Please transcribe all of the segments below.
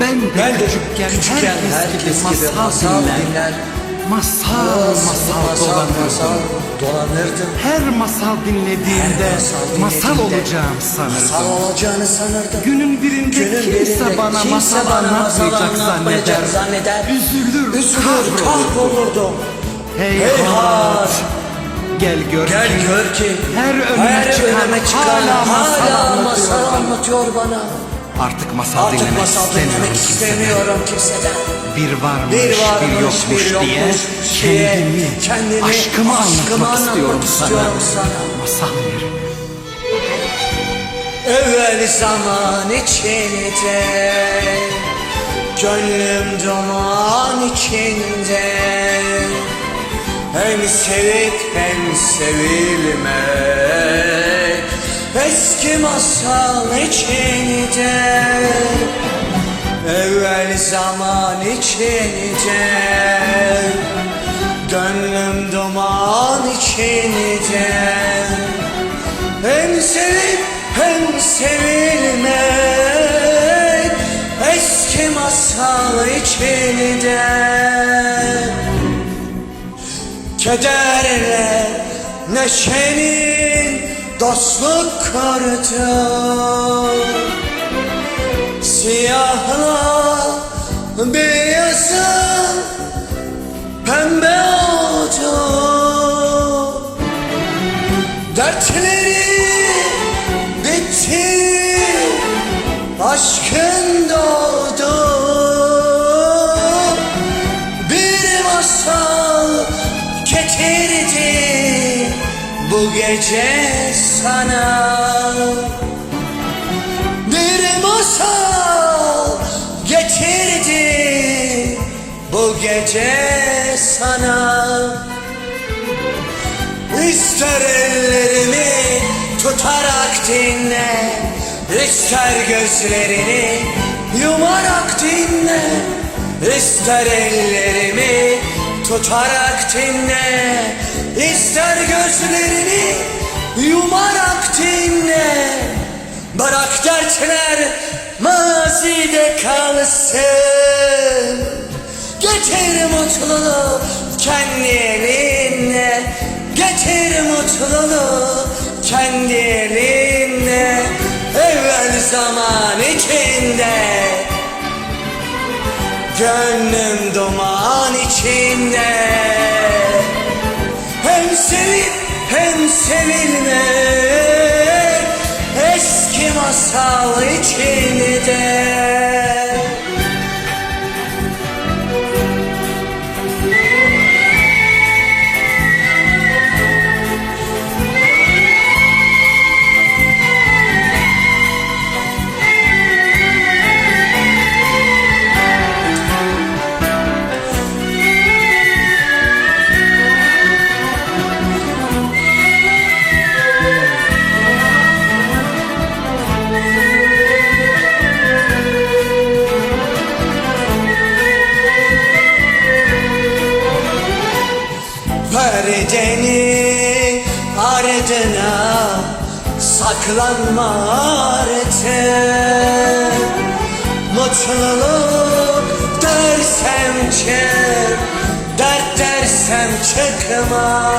Küçükken, küçükken herkes, gibi masal dinler. Masal masal dolanırdım. dolanırdım. Her masal dinlediğimde Her masal masal dinlediğimde olacağım Masal sanırdım. olacağını sanırdım. Günün birinde Günün kimse birinde bana kimse masal bana masal anlatmayacak zanneder. zanneder. Üzülür, Üzülür, kahrolur. kahrolurdum. Heyhat. Gel gör Gel ki gör ki her önüme her çıkan çıkan hala masal hala anlatıyor masal anlatıyor bana. Artık masal Artık dinlemek masal istemiyorum dinlemek kimseden. istemiyorum kimseden. Bir varmış, Bir bir, varmış, yokmuş bir diye yokmuş diye kendimi, kendimi, aşkımı aşkımı anlatmak istiyorum anlatmak sana. istiyorum sana. Masal ver. Evvel zaman içinde Gönlüm duman içinde Hem sevip hem sevilmek Eski masal içinde zaman içinde Gönlüm duman içinde. Hem sevip hem sevilmek Eski masal içinde. Kederle neşenin dostluk kurdu Dertleri bitti Aşkın doğdu. Bir masal getirdi Bu gece sana. Bir masal getirdi Bu gece sana İster ellerimi tutarak dinle. İster gözlerini yumarak dinle. İster ellerimi tutarak dinle. İster gözlerini yumarak dinle. Bırak dertler mazide kalsın. Getir mutluluğu kendi elinle Getir mutluluğu kendi elinle Evvel zaman içinde. Gönlüm duman içinde. Hem sevip hem sevilmek Eski masal içinde Perdenin ardına saklanma artık Mutluluk dersem çık, dert dersem çıkma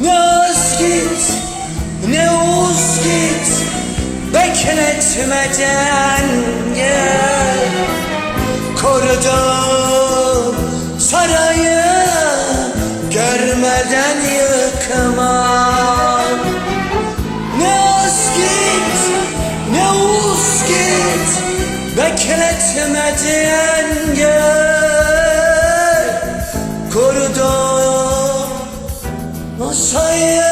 Ne az git, ne uz git, bekletmeden gel. Korudum sarayı bekletmeden gel Korudum masayı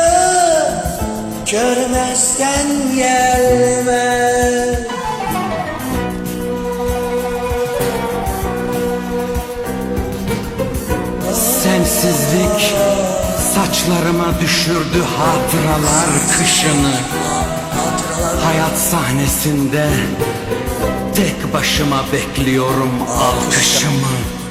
görmezden gelme. Sensizlik saçlarıma düşürdü hatıralar kışını. Hayat sahnesinde tek başıma bekliyorum alkışımı